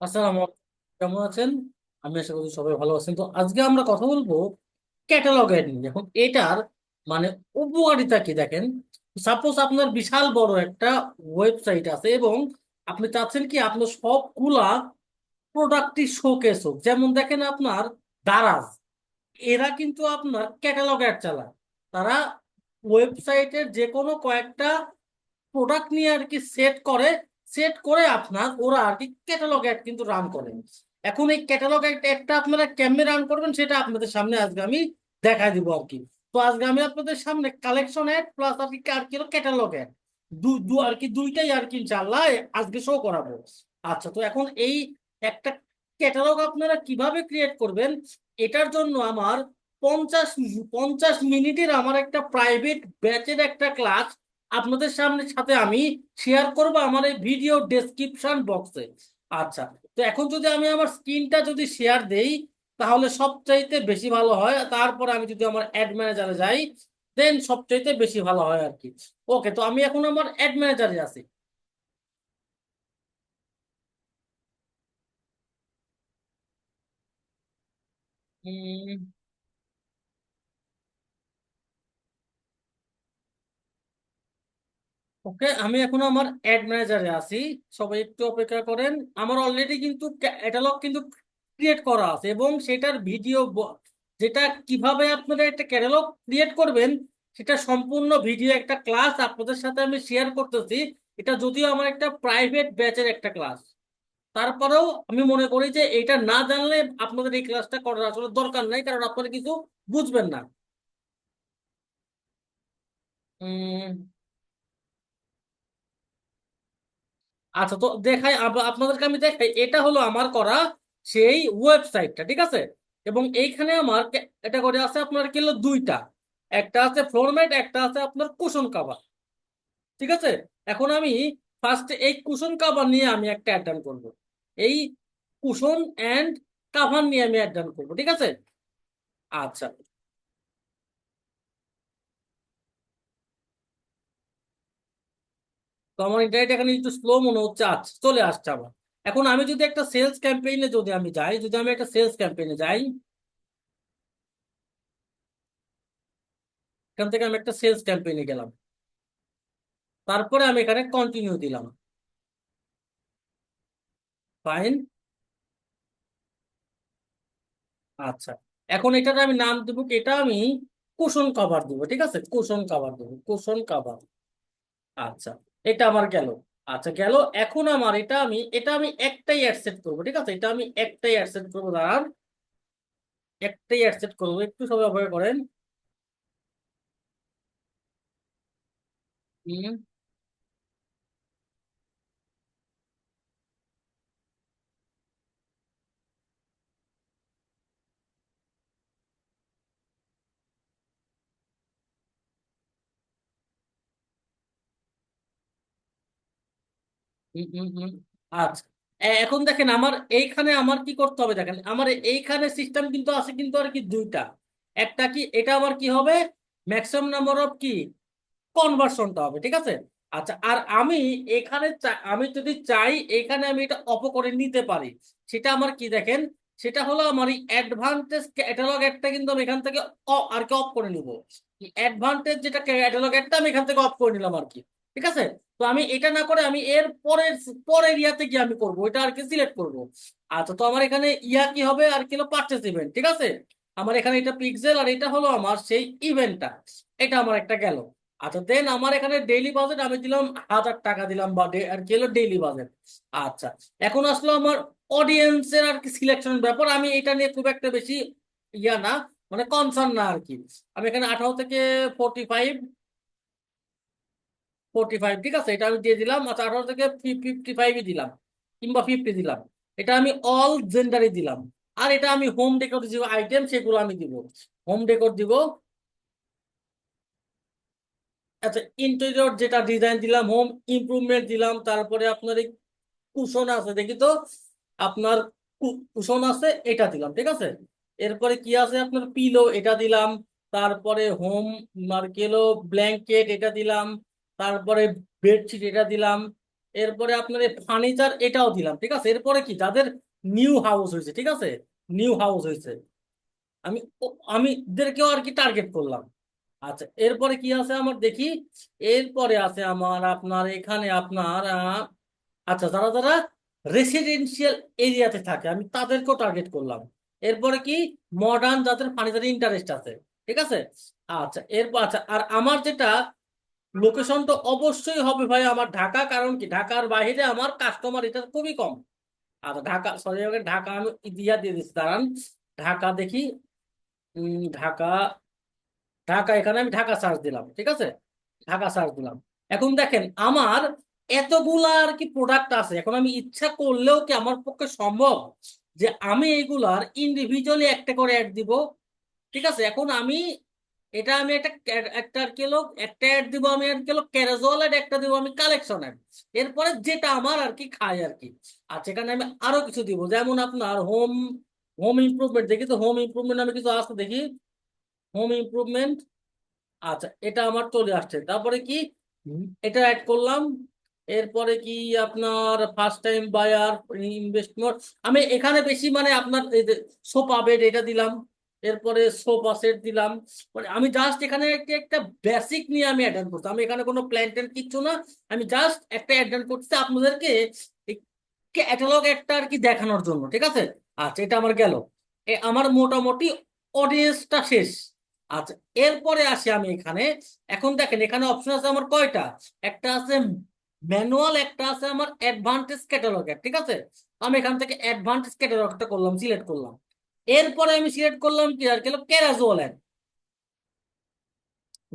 আসসালামু আলাইকুম। কেমন আছেন? আমি আশা করি সবাই ভালো আছেন। তো আজকে আমরা কথা বলব ক্যাটালগ নিয়ে। এখন এটার মানে উপকারিতা কি দেখেন? সাপোজ আপনার বিশাল বড় একটা ওয়েবসাইট আছে এবং আপনি চাচ্ছেন কি আপনার সবগুলা প্রোডাক্টই শোকেস হোক। যেমন দেখেন আপনার দারাজ, এরা কিন্তু আপনার ক্যাটালগ অ্যাড চালায়। তারা ওয়েবসাইটের যে কোনো কয়েকটা প্রোডাক্ট নিয়ে আর কি সেট করে সেট করে আপনার ওরা আর কি ক্যাটালগ অ্যাড কিন্তু রান করেন এখন এই ক্যাটালগ অ্যাডটা আপনারা কেমনে রান করবেন সেটা আপনাদের সামনে আজকে আমি দেখাই দিব আর কি। তো আজকে আমি আপনাদের সামনে কালেকশন অ্যাড প্লাস আর কি আর কি ক্যাটালগ অ্যাড দু আর কি দুইটাই আর কি ইনশাআল্লাহ আজকে শো করাবো। আচ্ছা তো এখন এই একটা ক্যাটালগ আপনারা কীভাবে ক্রিয়েট করবেন এটার জন্য আমার পঞ্চাশ পঞ্চাশ মিনিটের আমার একটা প্রাইভেট ব্যাচের একটা ক্লাস আপনাদের সামনে সাথে আমি শেয়ার করব আমার এই ভিডিও ডেসক্রিপশন বক্সে আচ্ছা তো এখন যদি আমি আমার স্ক্রিনটা যদি শেয়ার দেই তাহলে সবচাইতে বেশি ভালো হয়। তারপর আমি যদি আমার অ্যাড ম্যানেজারে যাই দেন সবচাইতে বেশি ভালো হয় আর কি। ওকে তো আমি এখন আমার অ্যাড ম্যানেজারে আছি। উম, ওকে, আমি এখন আমার অ্যাড ম্যানেজারে আছি। সবাই একটু অপেক্ষা করেন। আমার অলরেডি কিন্তু ক্যাটালগ কিন্তু ক্রিয়েট করা আছে এবং সেটার ভিডিও যেটা কীভাবে আপনারা একটা ক্যাটালগ ক্রিয়েট করবেন, সেটা সম্পূর্ণ ভিডিও একটা ক্লাস আপনাদের সাথে আমি শেয়ার করতেছি। এটা যদিও আমার একটা প্রাইভেট ব্যাচের একটা ক্লাস তারপরেও আমি মনে করি যে এটা না জানলে আপনাদের এই ক্লাসটা করার আসলে দরকার নাই, কারণ আপনারা কিছু বুঝবেন না। আচ্ছা তো দেখাই আপনাদেরকে আমি দেখাই, এটা হলো আমার করা সেই ওয়েবসাইটটা, ঠিক আছে? এবং এইখানে আমার এটা করে আছে আপনার কি হলো দুইটা। একটা আছে ফ্লোর ম্যাট একটা আছে আপনার কুশন কাভার, ঠিক আছে? এখন আমি ফার্স্টে এই কুশন কাভার নিয়ে আমি একটা অ্যাড ডান করব। এই কুশন অ্যান্ড কাভার নিয়ে আমি অ্যাড করব, ঠিক আছে? আচ্ছা। তো আমার ইন্টারনেট এখানে একটু স্লো মনে হচ্ছে আচ্ছা চলে আসছে আবার। এখন আমি যদি একটা সেলস ক্যাম্পেইনে যদি আমি যাই, যদি আমি একটা সেলস ক্যাম্পেইনে যাই, এখান থেকে আমি একটা সেলস ক্যাম্পেইনে গেলাম। তারপরে আমি এখানে কন্টিনিউ দিলাম। ফাইন আচ্ছা এখন এটার আমি নাম দেবো? এটা আমি কুশন কভার দিব, ঠিক আছে? কুশন কভার দেবো কুশন কভার আচ্ছা। এটা আমার গেল। আচ্ছা গেল। এখন আমার এটা আমি এটা আমি একটাই অ্যাড সেট করব, ঠিক আছে? এটা আমি একটাই অ্যাড সেট করব, দাঁড়ান। একটাই অ্যাড সেট করব, একটু সবাই অপেক্ষা করেন। আচ্ছা। এখন দেখেন আমার এইখানে আমার কি করতে হবে দেখেন, আমার এইখানে সিস্টেম কিন্তু আছে কিন্তু আর কি দুইটা। একটা কি, এটা আমার কি হবে? ম্যাক্সিমাম নাম্বার অফ কি? কনভার্সনটা হবে, ঠিক আছে? আচ্ছা আর আমি এখানে আমি যদি চাই এখানে আমি এটা অফ করে নিতে পারি, সেটা আমার কি দেখেন, সেটা হলো আমার এই অ্যাডভান্টেজ ক্যাটালগ একটা কিন্তু আমি এখান থেকে আর কি অফ করে নিব। অ্যাডভান্টেজ যেটা ক্যাটালগ একটা আমি এখান থেকে অফ করে নিলাম আর কি। ঠিক আছে? তো আমি এটা না করে আমি এর পরের পরের ইয়াতে গিয়ে আমি করব, এটা আর কি সিলেক্ট করব। আচ্ছা তো আমার এখানে ইয়া কি হবে? আর কি হলো? ইভেন্ট ঠিক আছে? আমার এখানে এটা পিক্সেল আর এটা হলো আমার সেই ইভেন্টটা এটা আমার একটা গেল। আচ্ছা দেন আমার এখানে ডেইলি বাজেট আমি দিলাম হাজার টাকা দিলাম, বা আর কি হলো? ডেইলি বাজেট আচ্ছা এখন আসলো আমার অডিয়েন্সের আর কি সিলেকশন ব্যাপার। আমি এটা নিয়ে খুব একটা বেশি ইয়া না মানে কনসার্ন না আর কি। আমি এখানে আঠারো থেকে ফোর্টি ফাইভ ফোর্টি ফাইভ ঠিক আছে? এটা আমি দিয়ে দিলাম আচ্ছা আঠারো থেকে ফিফটি ফাইভই দিলাম, কিংবা ফিফটি দিলাম। এটা আমি অল জেন্ডারই দিলাম। আর এটা আমি হোম ডেকোর যে আইটেম সেগুলো আমি দিব। হোম ডেকোর দিব। আচ্ছা ইন্টেরিয়র যেটা ডিজাইন দিলাম হোম ইমপ্রুভমেন্ট দিলাম, তারপরে আপনার এই কুশন আছে, দেখি তো। আপনার কুশন আছে, এটা দিলাম, ঠিক আছে? এরপরে কি আছে? আপনার পিলো এটা দিলাম। তারপরে হোম মার্কেলো ব্ল্যাঙ্কেট এটা দিলাম। তারপরে বেডশিট এটা দিলাম, এরপরে আপনার ফার্নিচার এটাও দিলাম, ঠিক আছে? এরপরে কি? যাদের নিউ হাউস হয়েছে, ঠিক আছে? নিউ হাউস হয়েছে। আমি, ও- আমি এদেরকেও আর কি টার্গেট করলাম। আচ্ছা এরপরে কি আছে আমার? দেখি। এরপরে আছে আমার, আপনার এখানে আপনার আচ্ছা যারা যারা রেসিডেন্সিয়াল এরিয়াতে থাকে, আমি তাদেরকেও টার্গেট করলাম। এরপরে কি? মডার্ন যাদের ফার্নিচারে ইন্টারেস্ট আছে, ঠিক আছে? আচ্ছা এরপর আচ্ছা আর আমার যেটা লোকেশন তো অবশ্যই হবে ভাই আমার ঢাকা, কারণ কি? ঢাকার বাইরে আমার কাস্টমার এটা খুবই কম। আর ঢাকা সরি ঢাকা আমি দিয়া দিয়ে দিচ্ছি, দাঁড়ান। ঢাকা দেখি। ঢাকা ঢাকা, এখানে আমি ঢাকা সার্চ দিলাম, ঠিক আছে? ঢাকা সার্চ দিলাম। এখন দেখেন, আমার এতগুলা আর কি প্রোডাক্ট আছে, এখন আমি ইচ্ছা করলেও কি আমার পক্ষে সম্ভব যে আমি এইগুলার ইন্ডিভিজুয়ালি একটা করে অ্যাড দিব? ঠিক আছে? এখন আমি এটা আমি একটা একটা আর কি হলো একটা অ্যাড দিব আমি আর কি হলো ক্যারাজল অ্যাড একটা দিব আমি কালেকশন অ্যাড এরপরে যেটা আমার আর কি খাই আর কি। আর সেখানে আমি আরও কিছু দিব। যেমন আপনার হোম হোম ইমপ্রুভমেন্ট দেখি তো হোম ইমপ্রুভমেন্ট আমি কিছু আসতে দেখি? হোম ইমপ্রুভমেন্ট আচ্ছা এটা আমার চলে আসছে। তারপরে কি? এটা অ্যাড করলাম। এরপরে কি আপনার ফার্স্ট টাইম বায়ার ইনভেস্টমেন্ট আমি এখানে বেশি মানে আপনার সোফা বেড এটা দিলাম। এরপরে সোফা সেট দিলাম। মানে আমি জাস্ট এখানে একটা বেসিক নিয়ে আমি অ্যাটেন্ড করছি। আমি এখানে কোনো প্ল্যান ট্যান কিচ্ছু না, আমি জাস্ট একটা অ্যাটেন্ড করছি আপনাদেরকে ক্যাটালগ একটা আর কি দেখানোর জন্য, ঠিক আছে? আচ্ছা এটা আমার গেল। আমার মোটামুটি অডিয়েন্সটা শেষ। আচ্ছা এরপরে আসি আমি এখানে। এখন দেখেন, এখানে অপশন আছে আমার কয়টা? একটা আছে ম্যানুয়াল একটা আছে আমার অ্যাডভান্টেজ ক্যাটালগের ঠিক আছে? আমি এখান থেকে অ্যাডভান্টেজ ক্যাটালগটা করলাম সিলেক্ট করলাম। এরপরে আমি সিলেক্ট করলাম কি আর গেল অ্যাড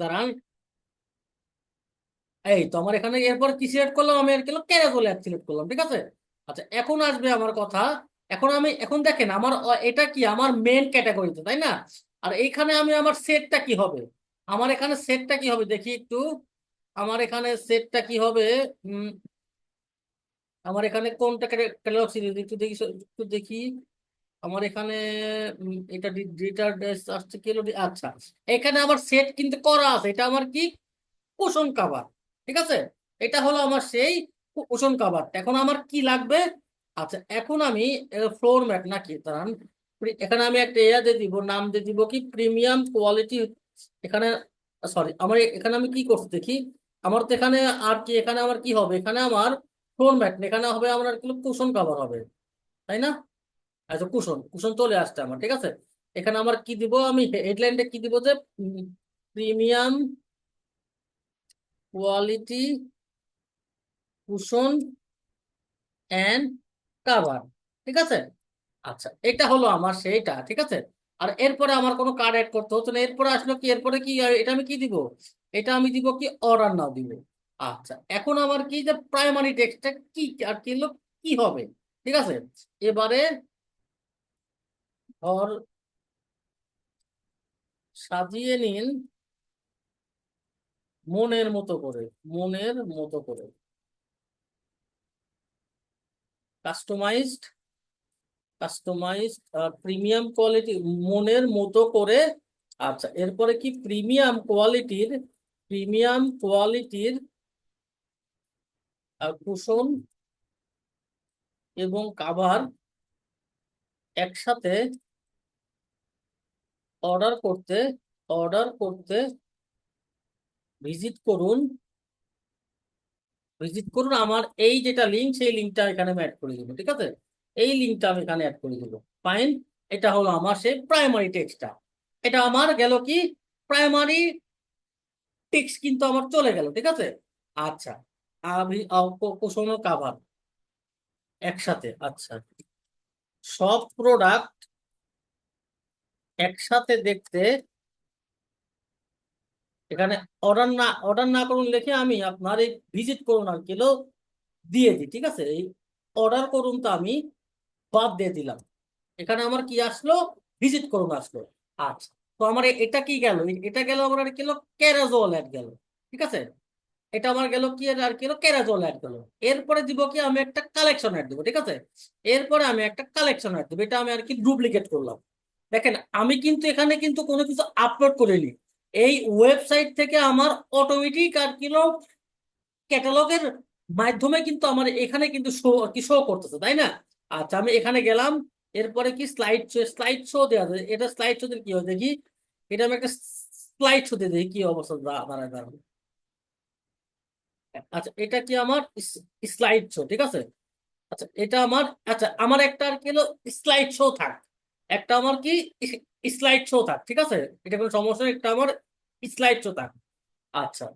দাঁড়ান। এই তো আমার এখানে এরপর কি সিলেক্ট করলাম? আমি আর গেল অ্যাড সিলেক্ট করলাম, ঠিক আছে? আচ্ছা এখন আসবে আমার কথা। এখন আমি, এখন দেখেন আমার, এটা কি আমার মেন ক্যাটাগরিতে তাই না? আর এইখানে আমি আমার সেটটা কি হবে? আমার এখানে সেটটা কি হবে? দেখি একটু। আমার এখানে সেটটা কি হবে? আমার এখানে কোনটা ক্যাটালগ সিরিজ একটু দেখি একটু দেখি। আমার এখানে এটা ডেটা আসছে কিলো আচ্ছা। এখানে আমার সেট কিন্তু করা আছে, এটা আমার কি? কুশন কাবার ঠিক আছে? এটা হলো আমার সেই কুশন কাভার এখন আমার কি লাগবে? আচ্ছা এখন আমি ফ্লোর ম্যাট নাকি প্রি- এখানে আমি একটা এয়া দিয়ে দিব, নাম দিয়ে দিব কি? প্রিমিয়াম কোয়ালিটি এখানে সরি আমার এখানে আমি কি করছি দেখি? আমার তো এখানে আর কি, এখানে আমার কি হবে? এখানে আমার ফ্লোর ম্যাট এখানে হবে, আমার কুশন কাভার হবে, তাই না? আচ্ছা কুশন কুশন চলে আসছে আমার, ঠিক আছে? এখানে আমার কি দিব? আমি হেডলাইনটা কি দিব যে premium quality cushion and cover ঠিক আছে? আচ্ছা এটা হলো আমার সেইটা, ঠিক আছে? আর এরপরে আমার কোনো কার্ড অ্যাড করতে হতো না, এরপরে আসলো কি, এরপরে কি এটা আমি কি দিব? এটা আমি দিব কি অর্ডার নাও দিব। আচ্ছা এখন আমার কি যে প্রাইমারি টেক্সটটা কি, আর কি কি হবে? ঠিক আছে? এবারে ধর সাজিয়ে নিন মনের মতো করে, মনের মতো করে। কাস্টমাইজড কাস্টমাইজড প্রিমিয়াম কোয়ালিটি মনের মতো করে। আচ্ছা এরপরে কি প্রিমিয়াম কোয়ালিটির প্রিমিয়াম কোয়ালিটির কুশন এবং কাভার একসাথে অর্ডার করতে অর্ডার করতে ভিজিট করুন ভিজিট করুন আমার এই যেটা লিঙ্ক সেই লিঙ্কটা এখানে অ্যাড করে দেবো, ঠিক আছে? এই লিঙ্কটা আমি এখানে অ্যাড করে দেবো। ফাইন এটা হলো আমার সেই প্রাইমারি টেক্সটটা এটা আমার গেল কি? প্রাইমারি টেক্সট কিন্তু আমার চলে গেল, ঠিক আছে? আচ্ছা আমি কোশন কাভার একসাথে আচ্ছা। সব প্রোডাক্ট একসাথে দেখতে এখানে অর্ডার না অর্ডার না করুন লিখে আমি আপনার এই ভিজিট করুন আর কিলো দিয়ে দিই, ঠিক আছে? এই অর্ডার করুন তো আমি বাদ দিয়ে দিলাম। এখানে আমার কি আসলো? ভিজিট করুন আসলো। আচ্ছা তো আমার এটা কি গেল? এটা গেল আমার আর কিলো ক্যারাজল অ্যাড গেল, ঠিক আছে? এটা আমার গেল কি আর কিলো ক্যারাজল অ্যাড গেল। এরপরে দিব কি আমি একটা কালেকশন অ্যাড দেবো, ঠিক আছে? এরপরে আমি একটা কালেকশন অ্যাড দেবো, এটা আমি আর কি ডুপ্লিকেট করলাম। দেখেন, আমি কিন্তু এখানে কিন্তু কোনো কিছু আপলোড করিনি। এই ওয়েবসাইট থেকে আমার অটোমেটিক আর কিলো ক্যাটালগের মাধ্যমে কিন্তু আমার এখানে কিন্তু শো কি শো করতেছে, তাই না? আচ্ছা আমি এখানে গেলাম, এরপরে কি স্লাইড শো স্লাইড শো দেওয়া যায় এটা স্লাইড শো কি হয় দেখি? এটা আমি একটা স্লাইড শো দিয়ে দেখি, কি অবস্থা? দাঁড়ায় আচ্ছা এটা কি আমার স্লাইড শো ঠিক আছে? আচ্ছা এটা আমার আচ্ছা আমার একটা আর কি হলো স্লাইড শো থাক। একটা আমার কি স্লাইড শো থাক, ঠিক আছে? এটা কোনো সমস্যা একটা আমার স্লাইড শো থাক। আচ্ছা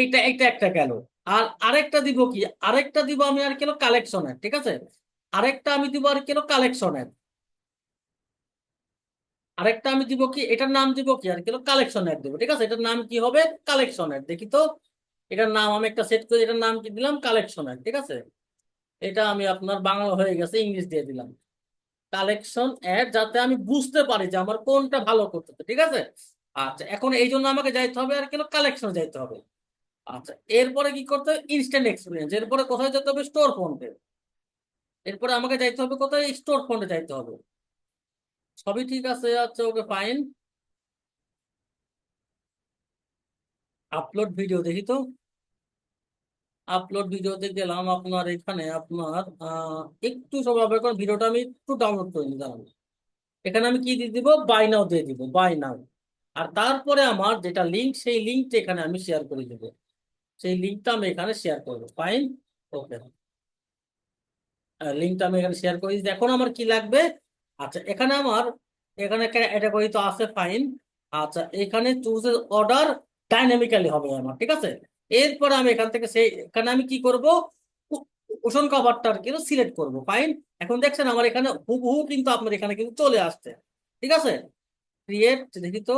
এইটা এইটা একটা গেল। আর আরেকটা দিব কি? আরেকটা দিব আমি আর কেন কালেকশনের ঠিক আছে? আরেকটা আমি দিব আর কেন কালেকশনের আরেকটা আমি দিব কি? এটার নাম দিব কি? আর কেন কালেকশনের দিব, ঠিক আছে? এটার নাম কি হবে? কালেকশনের দেখি তো। এটার নাম আমি একটা সেট করে, এটার নাম কি দিলাম? কালেকশনের ঠিক আছে? এটা আমি আপনার বাংলা হয়ে গেছে, ইংলিশ দিয়ে দিলাম। কালেকশন অ্যাড যাতে আমি বুঝতে পারি যে আমার কোনটা ভালো করতে ঠিক আছে? আচ্ছা এখন এই জন্য আমাকে যাইতে হবে আর কেন কালেকশন যাইতে হবে। আচ্ছা এরপরে কি করতে হবে? ইনস্ট্যান্ট এক্সপিরিয়েন্স এরপরে কোথায় যেতে হবে? স্টোর ফন্টে এরপরে আমাকে যাইতে হবে কোথায়? স্টোর ফন্টে যাইতে হবে। সবই ঠিক আছে? আচ্ছা ওকে ফাইন আপলোড ভিডিও দেখি তো। আপলোড ভিডিওতে গেলাম আপনার এখানে আপনার একটু সব অপেক্ষা ভিডিওটা আমি একটু ডাউনলোড করে দাঁড়ান। এখানে আমি কি দিয়ে দিব? বাই নাও দিয়ে দিব বাই নাও আর তারপরে আমার যেটা লিঙ্ক সেই লিঙ্কটা এখানে আমি শেয়ার করে দেবো। সেই লিঙ্কটা আমি এখানে শেয়ার করব ফাইন ওকে লিঙ্কটা আমি এখানে শেয়ার করে দিচ্ছি এখন আমার কি লাগবে? আচ্ছা এখানে আমার, এখানে ক্যাটাগরি তো আছে ফাইন আচ্ছা এখানে চুজ অর্ডার ডাইনামিক্যালি হবে আমার, ঠিক আছে? এরপরে আমি এখান থেকে সেই, এখানে আমি কি করব? ওশন কভারটার কিন্তু সিলেক্ট করব। ফাইন এখন দেখছেন আমার এখানে হুবহু কিন্তু আপনার এখানে কিন্তু চলে আসছে। ঠিক আছে? ক্রিয়েট দেখি তো।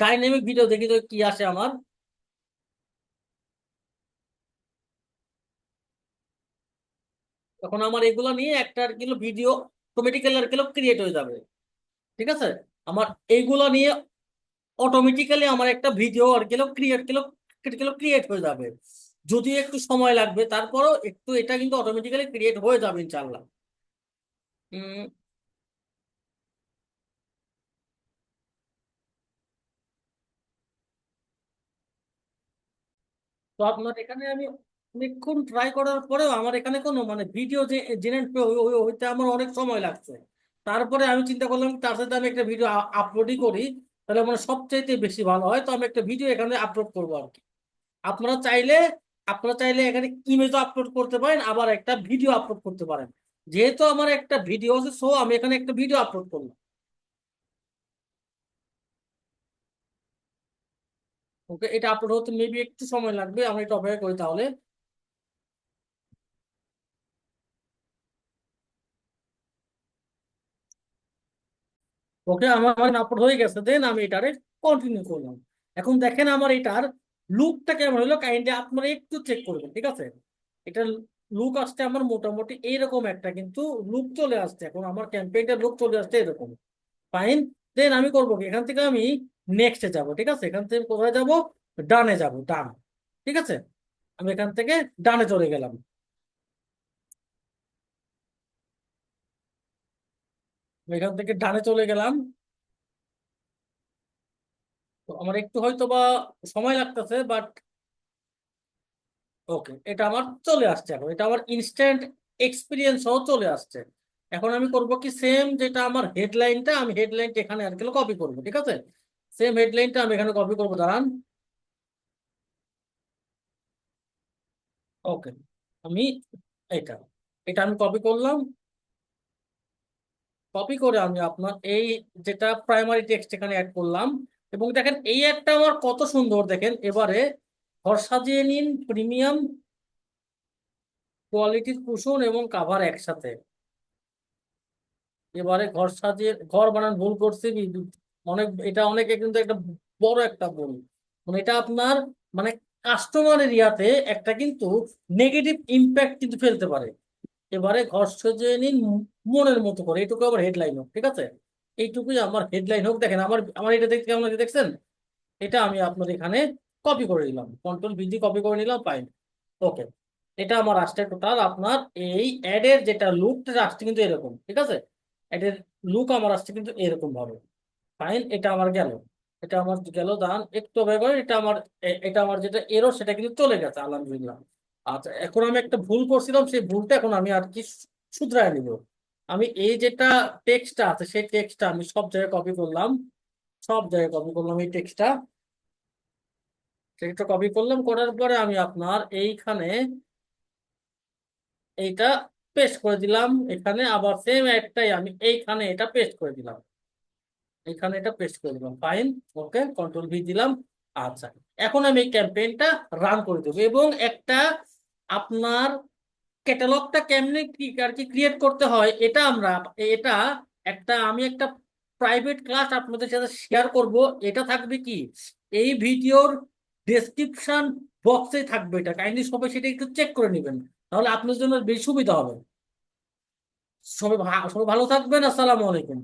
ডাইনামিক ভিডিও দেখি তো কি আসে আমার। তখন আমার এগুলো নিয়ে একটা আর কিলো ভিডিও অটোমেটিক্যালি আর কিলো ক্রিয়েট হয়ে যাবে। ঠিক আছে? আমার এইগুলো নিয়ে অটোমেটিক্যালি আমার একটা ভিডিও আর কিলো ক্রিয়েট কিলো কিলো ক্রিয়েট হয়ে যাবে। যদিও একটু সময় লাগবে, তারপরও একটু এটা কিন্তু অটোমেটিক্যালি ক্রিয়েট হয়ে যাবে ইনশাল্লাহ তো আপনার এখানে আমি অনেকক্ষণ ট্রাই করার পরেও আমার এখানে কোনো মানে ভিডিও যে জেনারেট হইতে আমার অনেক সময় লাগছে। তারপরে আমি চিন্তা করলাম তার সাথে আমি একটা ভিডিও আপলোডই করি, তাহলে মানে সবচাইতে বেশি ভালো হয়, তো আমি একটা ভিডিও এখানে আপলোড করব আর কি। আপনারা চাইলে আপনারা চাইলে এখানে ইমেজও আপলোড করতে পারেন, আবার একটা ভিডিও আপলোড করতে পারেন। যেহেতু আমার একটা ভিডিও আছে সো আমি এখানে একটা ভিডিও আপলোড করলাম। ওকে এটা আপলোড হতে মেবি একটু সময় লাগবে, আমরা এটা অপেক্ষা করি তাহলে। ওকে আমার আপলোড হয়ে গেছে দেন আমি এটারে কন্টিনিউ করলাম। এখন দেখেন আমার এটার লুকটা কেমন হলো? কাইন্ডলি আপনারা একটু চেক করবেন, ঠিক আছে? এটা লুক আসছে আমার মোটামুটি এইরকম একটা, কিন্তু লুক চলে আসছে এখন। আমার ক্যাম্পেইনটার লুক চলে আসছে এরকম। ফাইন দেন আমি করব এখান থেকে আমি নেক্সটে যাব, ঠিক আছে? এখান থেকে কোথায় যাব? ডানে যাব, ডান। ঠিক আছে? আমি এখান থেকে ডানে চলে গেলাম। এখান থেকে ডানে চলে গেলাম। তো আমার একটু হয়তো বা সময় লাগতেছে বাট ওকে এটা আমার চলে আসছে এখন। এটা আমার ইনস্ট্যান্ট এক্সপিরিয়েন্স সহ চলে আসছে। এখন আমি করব কি সেম যেটা আমার হেডলাইনটা আমি হেডলাইনটা এখানে আর কি কপি করব, ঠিক আছে? সেম হেডলাইনটা আমি এখানে কপি করব, দাঁড়ান। ওকে আমি এটা এটা আমি কপি করলাম। কপি করে আমি আপনার এই যেটা প্রাইমারি টেক্সট এখানে অ্যাড করলাম এবং দেখেন এই একটা আমার কত সুন্দর, দেখেন এবারে ঘর সাজিয়ে নিন প্রিমিয়াম কোয়ালিটির কুশন এবং কাভার একসাথে। এবারে ঘর সাজিয়ে, ঘর বানান ভুল করছি অনেক, এটা অনেকে কিন্তু একটা বড় একটা ভুল। মানে এটা আপনার মানে কাস্টমারের ইয়াতে একটা কিন্তু নেগেটিভ ইম্প্যাক্ট কিন্তু ফেলতে পারে। এবারে ঘর সাজিয়ে নিন মনের মতো করে, এটুকু আবার হেডলাইনও ঠিক আছে? এইটুকুই আমার হেডলাইন হোক, দেখেন আমার আমার এটা দেখতে কেমন দেখছেন? এটা আমি আপনার এখানে কপি করে নিলাম। কন্ট্রোল ভিজি কপি করে নিলাম ফাইন ওকে এটা আমার আসছে টোটাল আপনার এই অ্যাডের যেটা লুকটা আসছে কিন্তু এরকম, ঠিক আছে? অ্যাডের লুক আমার আসছে কিন্তু এরকম ভাবে। ফাইন এটা আমার গেল। এটা আমার গেল দান একটু অপেক্ষা করেন, এটা আমার এটা আমার যেটা এরো সেটা কিন্তু চলে গেছে, আলহামদুলিল্লাহ। আচ্ছা এখন আমি একটা ভুল করছিলাম, সেই ভুলটা এখন আমি আর কি শুধরায় নিব? আমি এই যেটা টেক্সটটা আছে, সেই টেক্সটটা আমি সব জায়গায় কপি করলাম। সব জায়গায় কপি করলাম এই টেক্সটটা টেক্সটটা কপি করলাম, করার পরে আমি আপনার এইখানে এইটা পেস্ট করে দিলাম। এখানে আবার সেম একটাই আমি এইখানে এটা পেস্ট করে দিলাম। এখানে এটা পেস্ট করে দিলাম। ফাইন ওকে কন্ট্রোল ভি দিলাম। আচ্ছা এখন আমি এই ক্যাম্পেইনটা রান করে দেবো এবং একটা আপনার ক্যাটালগটা কেমনে আর কি ক্রিয়েট করতে হয়, এটা আমরা, এটা একটা, আমি একটা প্রাইভেট ক্লাস আপনাদের সাথে শেয়ার করব, এটা থাকবে কি? এই ভিডিওর ডেসক্রিপশন বক্সে থাকবে এটা, কাইন্ডলি সবাই সেটা একটু চেক করে নেবেন, তাহলে আপনার জন্য বেশি সুবিধা হবে। সবাই সবাই ভালো থাকবেন, আসসালামু আলাইকুম।